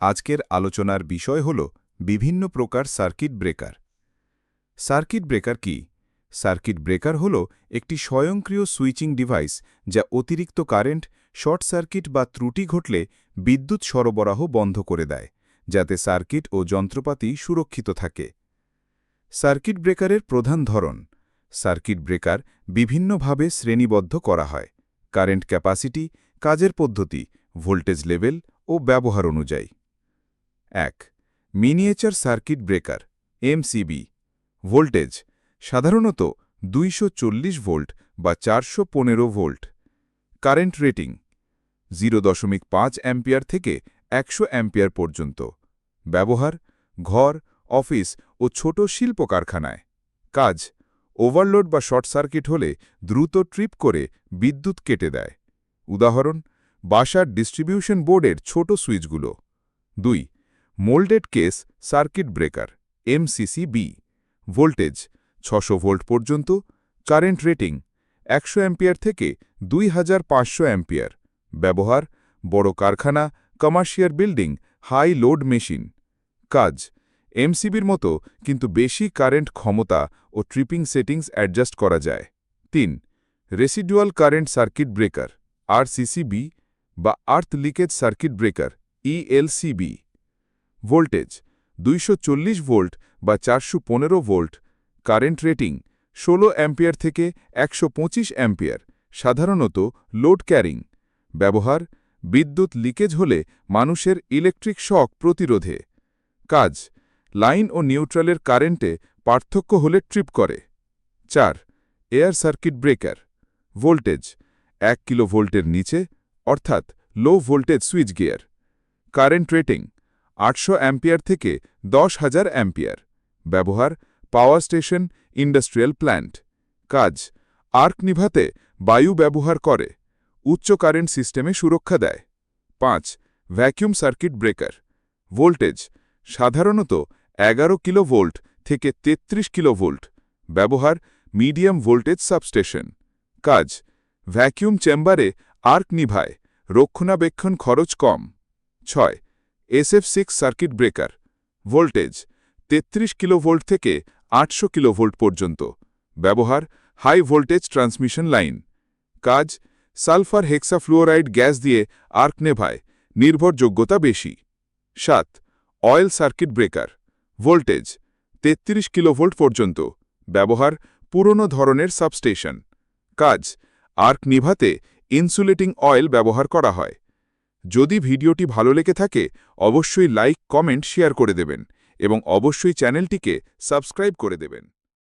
আজকের আলোচনার বিষয় হল বিভিন্ন প্রকার সার্কিট ব্রেকার। সার্কিট ব্রেকার কি? সার্কিট ব্রেকার হল একটি স্বয়ংক্রিয় সুইচিং ডিভাইস যা অতিরিক্ত কারেন্ট, শর্ট সার্কিট বা ত্রুটি ঘটলে বিদ্যুৎ সরবরাহ বন্ধ করে দেয়, যাতে সার্কিট ও যন্ত্রপাতি সুরক্ষিত থাকে। সার্কিট ব্রেকারের প্রধান ধরন। সার্কিট ব্রেকার বিভিন্নভাবে শ্রেণীবদ্ধ করা হয়। কারেন্ট ক্যাপাসিটি, কাজের পদ্ধতি, ভোল্টেজ লেভেল ও ব্যবহার অনুযায়ী। এক, miniature circuit breaker, MCB, voltage, সাধারণত দুইশো চল্লিশ ভোল্ট বা চারশো পনেরো ভোল্ট। কারেন্ট রেটিং, জিরো দশমিক পাঁচ অ্যাম্পিয়ার থেকে একশো অ্যাম্পিয়ার পর্যন্ত। ব্যবহার, ঘর, অফিস ও ছোট শিল্প কারখানায় কাজ, ওভারলোড বা শর্ট সার্কিট হলে দ্রুত ট্রিপ করে বিদ্যুৎ কেটে দেয়। উদাহরণ, বাসার ডিস্ট্রিবিউশন বোর্ডের ছোট সুইচগুলো। দুই moulded case, circuit breaker, MCCB, voltage, ছশো ভোল্ট পর্যন্ত, কারেন্ট রেটিং, একশো অ্যাম্পিয়ার থেকে দুই হাজার পাঁচশো অ্যাম্পিয়ার, ব্যবহার, বড় কারখানা, commercial building, high load machine, কাজ, এমসিবির মতো কিন্তু বেশি কারেন্ট ক্ষমতা ও ট্রিপিং সেটিংস অ্যাডজাস্ট করা যায়। তিন, residual current circuit breaker, RCCB বা earth leakage circuit breaker, ELCB. Voltage, দুইশো চল্লিশ ভোল্ট বা চারশো পনেরো ভোল্ট, কারেন্ট রেটিং ১৬ অ্যাম্পিয়ার থেকে একশো অ্যাম্পিয়ার, সাধারণত লোড ক্যারিং, ব্যবহার, বিদ্যুৎ লিকেজ হলে মানুষের ইলেকট্রিক শক প্রতিরোধে, কাজ, লাইন ও নিউট্রালের কারেন্টে পার্থক্য হলে ট্রিপ করে, চার, এয়ার সার্কিট ব্রেকার, ভোল্টেজ, এক কিলো ভোল্টের নিচে, অর্থাৎ low voltage switchgear, current rating আটশো অ্যাম্পিয়ার থেকে দশ হাজার অ্যাম্পিয়ার। ব্যবহার, পাওয়ার স্টেশন, ইন্ডাস্ট্রিয়াল প্ল্যান্ট। কাজ, আর্ক নিভাতে বায়ু ব্যবহার করে, উচ্চ কারেন্ট সিস্টেমে সুরক্ষা দেয়। পাঁচ, ভ্যাকিউম সার্কিট ব্রেকার। ভোল্টেজ, সাধারণত এগারো কিলো ভোল্ট থেকে ৩৩ কিলো ভোল্ট। ব্যবহার, মিডিয়াম ভোল্টেজ সাবস্টেশন। কাজ, ভ্যাকিউম চেম্বারে আর্ক নিভায়, রক্ষণাবেক্ষণ খরচ কম। ছয় SF six circuit breaker voltage ৩৩ kilovolt থেকে আটশো কিলোভোল্ট পর্যন্ত, ব্যবহার হাই ভোল্টেজ ট্রান্সমিশন লাইন কাজ, সালফার হেক্সাফ্লুওরাইড গ্যাস দিয়ে আর্ক নেভায়, নির্ভরযোগ্যতা বেশি, সাত oil circuit breaker voltage ৩৩ kilovolt পর্যন্ত, ব্যবহার, পুরনো ধরনের সাবস্টেশন কাজ আর্ক নিভাতে ইনসুলেটিং অয়েল ব্যবহার করা হয় যদি ভিডিওটি ভালো লেগে থাকে, অবশ্যই লাইক, কমেন্ট, শেয়ার করে দেবেন এবং অবশ্যই চ্যানেলটিকে সাবস্ক্রাইব করে দেবেন।